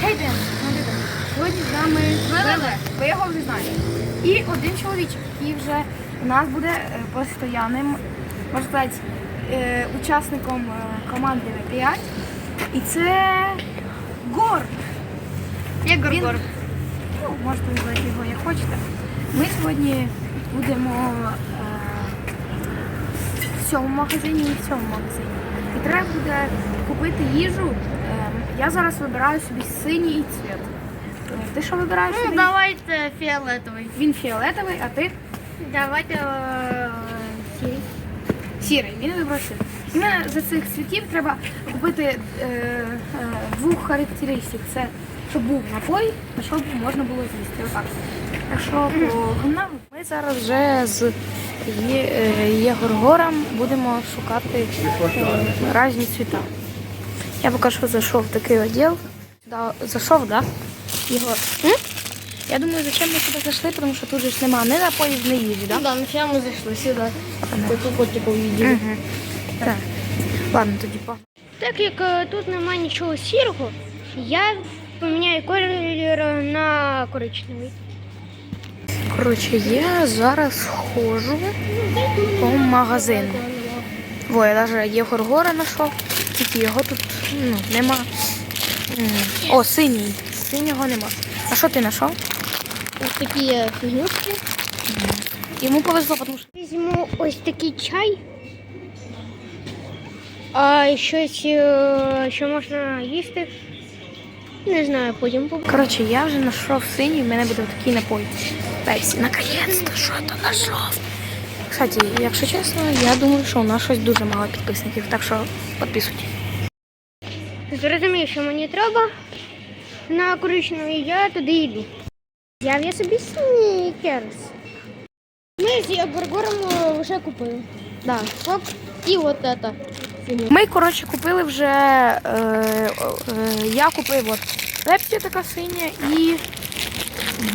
Ден, смотри, Ден. Сьогодні з нами Леле. Ви його вже знаєте. І один чоловічок, який вже у нас буде е, постоянним, можна сказати, е, учасником е, команди В5. І це Гор. Єгор Він- Гор. Ну, можете назвати його як хочете. Ми сьогодні будемо е, в цьому магазині і в цьому магазині. І треба буде купити їжу. Я зараз вибираю собі синій цвіт. Ти що вибираєш Ну, собі? давайте фіолетовий. Він фіолетовий, а ти Давайте е, сірий. сірий. Він вибрав сірий. І мене за цих цвітів треба купити е, е, двох характеристик. Це щоб був напой, а щоб можна було з'їсти. Отак. Так що погнали. Ми зараз вже з Є- е, Єгоргором будемо шукати е, різні цвіта. Я поки що зайшов в такий відділ. Сюди зайшов, так? Да? Єгор. М? Я думаю, зачем ми сюди зайшли, тому що тут же ж немає ні напоїв, ні їжі, так? Ну да, нафіга ми зайшли сюди. Таку котику увидели. Угу. Так. Ладно, тоді по. Так як е, тут немає нічого сірого, я поміняю колір на коричневий. Коротше, я зараз ходжу по магазину. Во, я навіть Єгор Гора знайшов, тільки його тут ну, нема. О, синій. Синього нема. А що ти знайшов? Ось такі фігнюшки. Йому повезло, тому що. Візьму ось такий чай. А щось, е, що можна їсти. Не знаю, потім побачу. Коротше, я вже знайшов синій, в мене буде такий напой. Пепсі, наконець-то що то знайшов. Кстати, якщо чесно, я думаю, що у нас щось дуже мало підписників, так що підписуйтесь. Зрозумів, що мені треба. На коричневий я туди йду. Взяв я собі снікерс. Ми з Єгоргором вже купили. Да. І от это. Ми, коротше, купили вже. Е, е, я купив от пепсі така синя і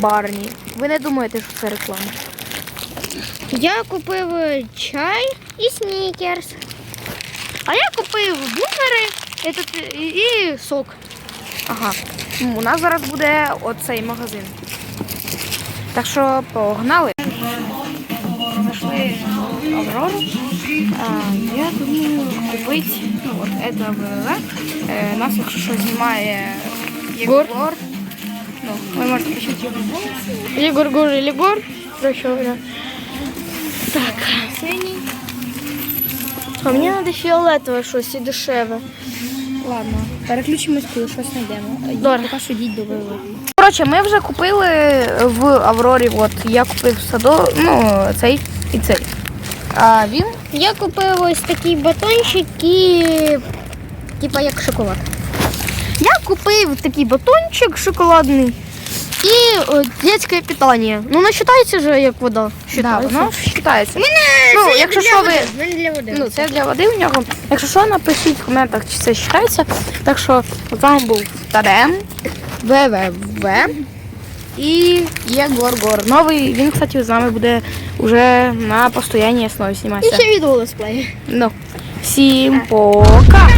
барні. Ви не думаєте, що це реклама? Я купив чай і снікерс. А я купив этот, і, і сок. Ага. Ну, У нас зараз буде оцей магазин. Так що погнали. Знайшли Аврору. Я думаю купити ну, от это ВВВ. Е, нас, якщо що, знімає Єгор. Ну, ви можете почути. Єгор Гор і Лігор. Короче говоря. Так. Синій. А мені треба фіолетове щось і дешеве. Ладно, переключимось, коли щось знайдемо. Добре. Поки що йдіть до ВВВ. Коротше, ми вже купили в Аврорі. От я купив садо, ну цей і цей. А він Я купив ось такий батончик і типа як шоколад. Я купив такий батончик шоколадний і о, детське питання. Ну, не вважається же як вода. да, Вважається. воно вважається. Мене Ну, це якщо для що води, ви- в мене для води. Ну, це для води в нього. Якщо що, напишіть в коментах, чи це вважається. Так що з вами був Тадем, ВВВ і Єгор Гор. Новий, він, кстати, з нами буде вже на постоянній основі І зніматися. ще відео летсплеї. Ну, всім пока!